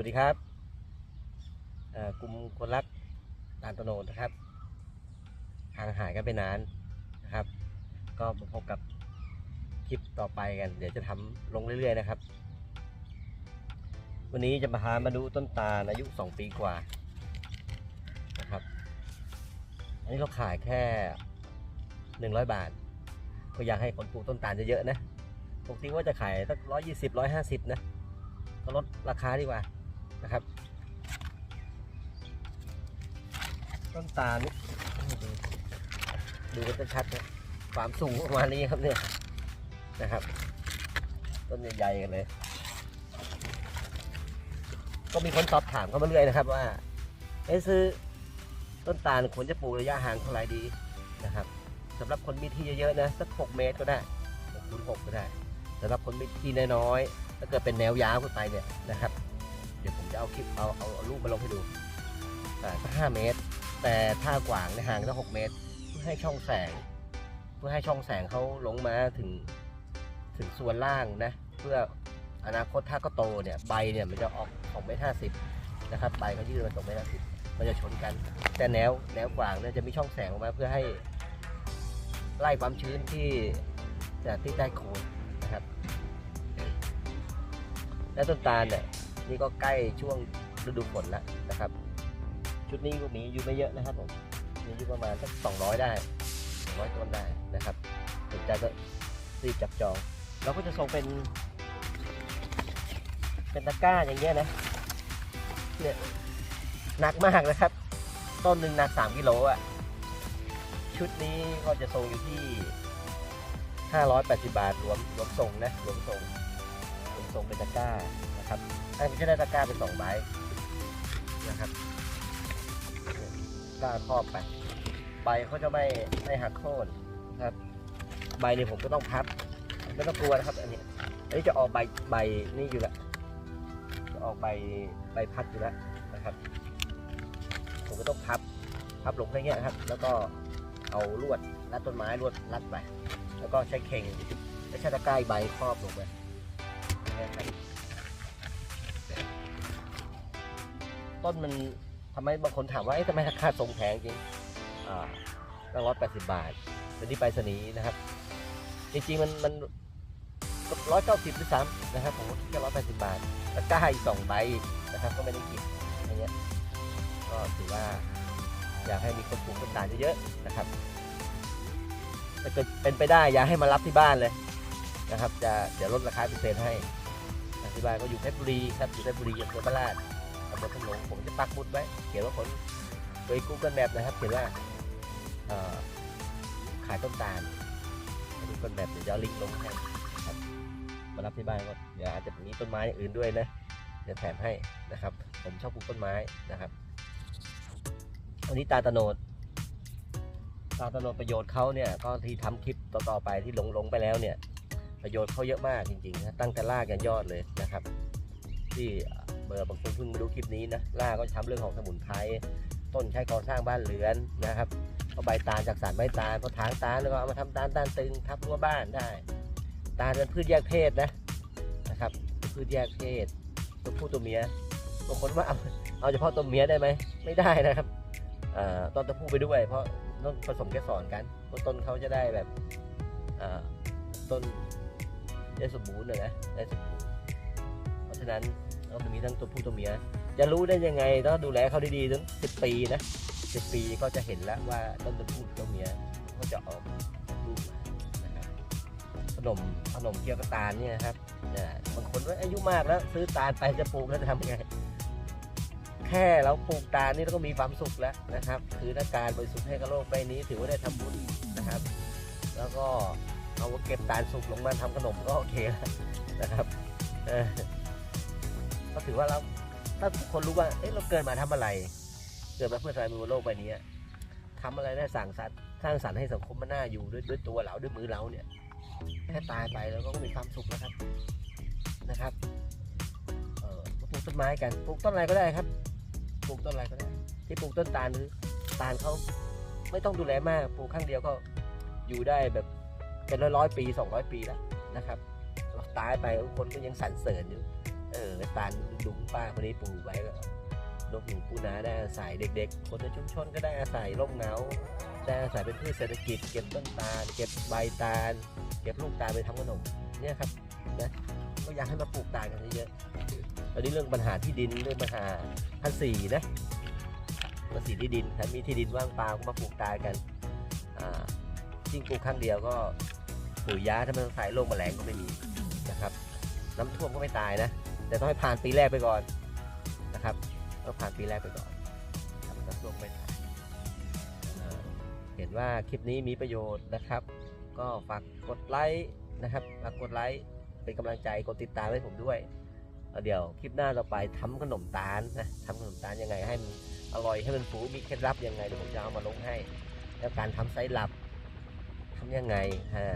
วัสดีครับกลุ่มคนรักตาลตโนนะครับห่างหายกันไปนานนะครับ ก็มาพบกับคลิปต่อไปกัน เดี๋ยวจะทำลงเรื่อย ๆ นะครับ วันนี้จะมาพามาดูต้นตาลอายุ 2 ปีกว่านะครับ อันนี้เราขายแค่ 100 บาท ก็อยากให้คนปลูกต้นตาลเยอะๆนะปกติว่าจะขายสักร้อยยี่สิบร้อยห้าสิบนะ ก็ลดราคาดีกว่า นะครับ ต้นตาลดูกันชัดนะความสูงประมาณนี้ครับเนี่ยนะครับ ต้นใหญ่ๆกันเลยก็มีคนสอบถามเข้ามาเรื่อยนะครับว่าเอ้ซื้อต้นตาลควรจะปลูกระยะห่างเท่าไหร่ดีนะครับสำหรับคนมีที่เยอะๆนะสัก6เมตรก็ได้6คูณ6ก็ได้สำหรับคนมีที่น้อยๆถ้าเกิดเป็นแนวยาวขึ้นไปเนี่ยนะครับ เอาคลิปเอาเอาเอารูปมาลงให้ดูอ่าสักห้าเมตร แต่ถ้ากวางในยห่างสักหกเมตร เพื่อให้ช่องแสง เพื่อให้ช่องแสงเขาลงมาถึงถึงส่วนล่างนะ เพื่ออนาคตถ้าก็โตเนี่ยใบเนี่ยมันจะออกสองเมตรห้าสิบนะครับใบเขายืดมาสองเมตรห้าสิบมันจะชนกัน แต่แนวแนวกวางเนี่ยจะมีช่องแสงออกมาเพื่อให้ไล่ความชื้นที่จากที่ใต้โคนนะครับ และต้นตาลเนี่ย นี่ก็ใกล้ช่วงฤดูฝนแล้วนะครับ ชุดนี้ก็มีอายู่ไม่เยอะนะครับผมมีอายุประมาณสักสองร้อยได้สองร้อยต้นได้นะครับสนใจก็รีบจับจอง เราก็จะส่งเป็น เป็นตะกร้าอย่างเงี้ยนะเนี่ยหนักมากนะครับ ต้นหนึ่งหนักสามกิโลอะชุดนี้ก็จะส่งอยู่ที่ห้าร้อยแปดสิบาทรวมรวมส่งนะรวมส่งผมส่งเป็นตะกร้านะครับ อันนี้จะได้ตะกร้าเป็นสองใบนะครับกร้าครอบไป ใบเขาจะไม่ไม่หักโค่นนะครับ ใบนี่ผมก็ต้องพับไม่ต้องกลัวนะครับ อันนี้ อันนี้จะออกใบใบนี่อยู่แล้วจะออกใบใบพัดอยู่แล้วนะครับ ผมก็ต้องพับพับลงแค่เนี้ยครับ แล้วก็เอาลวดรัดต้นไม้ลวดรัดไป แล้วก็ใช้เข่งใช่ตะกร้าใบครอบลงไปนะครับ ต้นมันทำไมบางคนถามว่าเอ๊ะทำไมราคาทรงแพงจริงอ่าตั้งร้อยแปดสิบบาทเป็นที่ไปรษณีนะครับ จริงๆมันมันร้อยเก้าสิบด้วยซ้ำนะครับผมคิดแค่ร้อยแปดสิบบาทตะกร้าอีกสองใบนะครับ ก็ไม่ได้กินอย่างเงี้ยก็ถือว่าอยากให้มีคนปลูกต้นตาลเยอะๆนะครับถ้าเกิดเป็นไปได้อยากให้มารับที่บ้านเลยนะครับ จะเดี๋ยวลดราคาพิเศษให้อธิบายก็อยู่เพชรบุรีครับอยู่เพชรบุรีอำเภอบ้านลาด อำเภอขนงผมจะปักหมุดไว้เขียนว่าคนโดย Google Map นะครับเขียนว่าขายต้นตาล Google Map เดี๋ยวจะลิงก์ลงให้ครับมารับที่บ้านก็เดี๋ยวอาจจะมีต้นไม้ยื่นด้วยนะเดี๋ยวแถมให้นะครับ ผมชอบปลูกต้นไม้นะครับวันนี้ตาตโนดตาตโนดประโยชน์เขาเนี่ยก็ที่ทำคลิปต่อๆไปที่ลงลงไปแล้วเนี่ยประโยชน์เขาเยอะมากจริงๆนะตั้งแต่รากยันยอดเลยนะครับ ที่ เบอร์บางคนเพิ่งมาดูคลิปนี้นะราก็จะทำเรื่องของสมุนไพรต้นใช้ก่อสร้างบ้านเรือนนะครับเอาใบตาลจากสารใบตาลพอถางตาลแล้วก็เอามาทำตาลตาลตึงทับรั้วบ้านได้ ตาลเป็นพืชแยกเพศนะนะครับเป็นพืชแยกเพศตัวผู้ตัวเมียบางคนว่าเอาเอาเฉพาะตัวเมียได้ไหมไม่ได้นะครับต้นตัวผู้ไปด้วย เพราะต้องผสมแกสอนกันเพราะต้นเขาจะได้แบบต้นได้สมบูรณ์เลยนะได้สมบูรณ์เพราะฉะนั้น เราจะมีทั้งตัวผู้ตัวเมีย จะรู้ได้ยังไงต้องดูแลเขาดีๆถึงสิบปีนะสิบปีก็จะเห็นแล้วว่าต้นตัวผู้ตัวเมียก็จะออกลูกมานะครับขนมขนมเกี๊ยวกบตาลเนี่ยครับอ่าบางคนว่าอายุมากแล้วซื้อตาลไปจะปลูกแล้วจะทำยังไงแค่เราปลูกตาลนี่เราก็มีความสุขแล้วนะครับ คือถ้าการบริสุทธิ์ให้กับโลกใบนี้ ถือว่าได้ทำบุญนะครับ แล้วก็เอาเก็บตาลสุกลงมาทำขนมก็โอเคแล้วนะครับ ก็ถือว่าเราถ้าทุกคนรู้ว่าเอ๊ะเราเกิดมาทำอะไร เกิดมาเพื่ออะไรบนโลกใบนี้ทำอะไรได้สั่งสรรค์สร้างสรรค์ให้สังคมมันน่าอยู่ด้วยด้วยตัวเราด้วยมือเราเนี่ยแค่ตายไปแล้วก็มีความสุขแล้วครับนะครับเออปลูกต้นไม้กันปลูกต้นอะไรก็ได้ครับปลูกต้นอะไรก็ได้ ที่ปลูกต้นตาลคือตาลเขาไม่ต้องดูแลมากปลูกข้างเดียวก็อยู่ได้แบบเป็นร้อยร้อยปีสองร้อยปีแล้วนะครับเราตายไปคนก็ยังสรรเสริญอยู่ ออตาลลุงป้าคนนี้ปลูกไว้ก็นกหนูปูนาได้อาศัยเด็ก ๆ คนในชุมชนก็ได้อาศัยร่มเงาได้อาศัยเป็นพืชเศรษฐกิจ เก็บต้นตาล เก็บใบตาล เก็บลูกตาลไปทำขนมเนี่ยครับนะก็อยากให้มาปลูกตาลกันเยอะๆตอนนี้เรื่องปัญหาที่ดินเรื่องปัญหาภาษีนะภาษีที่ดินใครมีที่ดินว่างเปล่าก็มาปลูกตาลกันอ่ายิ่งปลูกครั้งเดียวก็ปุ๋ยยาถ้ามันใส่โรคแมลงก็ไม่มีนะครับ น้ำท่วมก็ไม่ตายนะ แต่ต้องให้ผ่านปีแรกไปก่อนนะครับต้องผ่านปีแรกไปก่อนครับน้ำท่วมไม่ตายเห็นว่าคลิปนี้มีประโยชน์นะครับ ก็ฝากกดไลค์นะครับฝากกดไลค์เป็นกำลังใจกดติดตามให้ผมด้วยเดี๋ยวคลิปหน้าเราไปทำขนมตาลนะทำขนมตาลยังไงให้มันอร่อยให้มันฟูมีเคล็ดลับยังไงเดี๋ยวผมจะเอามาลงให้ แล้วการทำไซรัปทำยังไงฮะ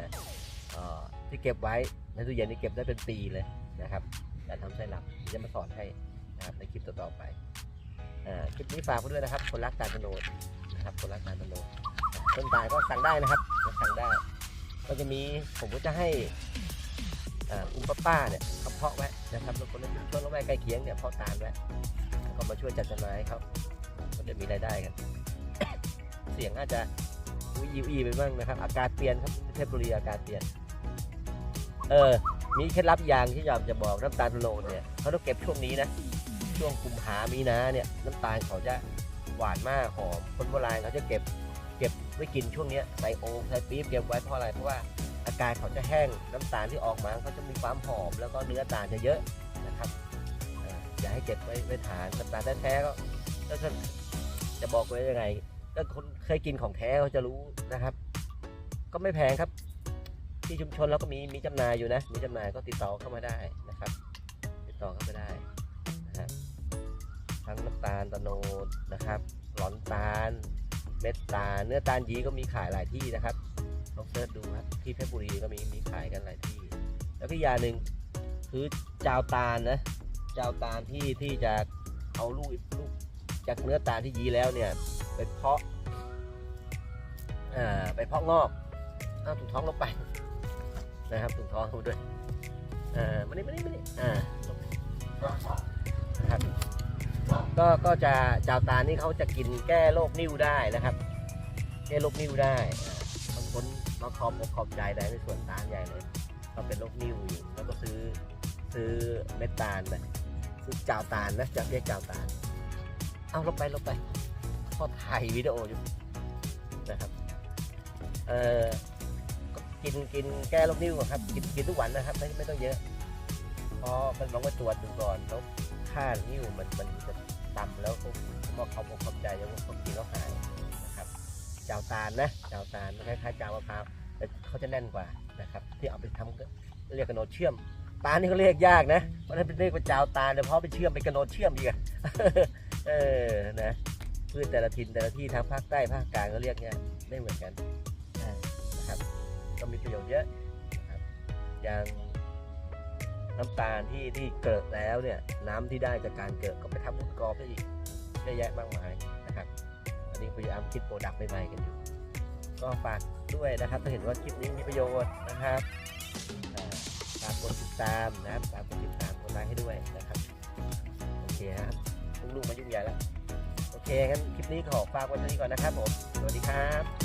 ที่เก็บไว้ในตู้เย็นนี่เก็บได้เป็นปีเลยนะครับ การทำไซรัปจะมาสอนให้นะครับในคลิปต่อๆไปคลิปนี้ฝากไว้ด้วยนะครับ คนรักการตโนดนะครับคนรักการตโนดต้นตาลก็สั่งได้นะครับสั่งได้ ก็จะมีผมก็จะให้อ่าคุณป้าป้าเนี่ยเขาเพาะไว้นะครับแล้วคนในชุมชนละแวกใกล้เคียงเนี่ยเพาะตาลไว้แล้วก็มาช่วยจัดจำหน่ายเขาก็จะมีรายได้กัน เสียงอาจจะอุ้ยอีอีไปบ้างนะครับ อากาศเปลี่ยนครับเพชรบุรีอากาศเปลี่ยน เออ มีเคล็ดลับอย่างที่อยากจะบอกน้ำตาลโลนเนี่ยเขาต้องเก็บช่วงนี้นะ ช่วงกุมภามีนาเนี่ยน้ำตาลเขาจะหวานมากหอมคนโบราณเขาจะเก็บเก็บไว้กินช่วงเนี้ยใส่โอ่งใส่ปี๊บเก็บไว้เพราะอะไรเพราะว่าอากาศเขาจะแห้งน้ำตาลที่ออกมาเขาจะมีความหอมแล้วก็เนื้อตาลจะเยอะนะครับอ่ออย่าให้เก็บไว้ไว้ทานน้ำตาลแท้ๆก็ก็จะจะบอกไว้ยังไงก็คนเคยกินของแท้เขาจะรู้นะครับ ก็ไม่แพงครับ ที่ชุมชนเราก็มีมีจำหน่ายอยู่นะ มีจำหน่ายก็ติดต่อเข้ามาได้นะครับ ติดต่อเข้ามาได้นะครับทั้งน้ำตาลตะโนดนะครับ หลอนตาล เม็ดตาล เนื้อตาลยีก็มีขายหลายที่นะครับลองเสิร์ชดูครับที่เพชรบุรีก็มีมีขายกันหลายที่ แล้วก็อย่างหนึ่งคือจาวตาลนะจาวตาลที่ที่จะเอาลูกลูกจากเนื้อตาลที่ยีแล้วเนี่ยไปเพาะอ่าไปเพาะงอกเอาถุงท้องลงไป นะครับถุงท้องลงด้วยอ่ามานี่มานี่มานี่อ่านะครับก็ก็จะจาวตานี่เขาจะกินแก้โรคนิ่วได้นะครับ แก้โรคนิ่วได้บางคนมาขอบอกขอบใจได้ในส่วนตาลใหญ่เลยเขาเป็นโรคนิ่วอยู่แล้วก็ซื้อซื้อเม็ดตาลไปซื้อจาวตาลนะจะเรียกจาวตาลเอาลบไปลบไปพอถ่ายวิดีโออยู่นะครับเอ่อ กินกินแก้โรคนิ่วครับ กินกินทุกวันนะครับไม่ไม่ต้องเยอะเพราะมันลองไปตรวจดูก่อนแล้วค่านิ่วมันมันจะต่ำแล้วผมผมว่าเขาบอกขอบใจแล้วผมกินแล้วหายนะครับจาวตาลนะจาวตาลคล้ายๆจาวมะพร้าวแต่เขาจะแน่นกว่านะครับ ที่เอาไปทำก็เรียกกระโนดเชื่อมตาลนี่เขาเรียกยากนะเพราะนั้นเป็นเรียกว่าจาวตาลเนี่ยเพาะไปเชื่อมเป็นกระโนดเชื่อมอีกเออนะพืชแต่ละถิ่นแต่ละที่ทางภาคใต้ภาคกลางก็เรียกเนี่ยไม่เหมือนกัน ก็มีประโยชน์เยอะนะครับอย่างน้ำตาลที่ที่เกิดแล้วเนี่ยน้ำที่ได้จากการเกิดก็ไปทำอุดกรอบได้อีกเยอะแยะมากมายนะครับอันนี้พยายามคิดโปรดักต์ใหม่ๆกันอยู่ ก็ฝากด้วยนะครับถ้าเห็นว่าคลิปนี้มีประโยชน์นะครับฝากกดติดตามนะครับฝากกดติดตามกดไลค์ให้ด้วยนะครับโอเคครับลูกๆมายุ่งใหญ่แล้วโอเคงั้นคลิปนี้ขอฝากไว้เท่านี้ก่อนนะครับผมสวัสดีครับ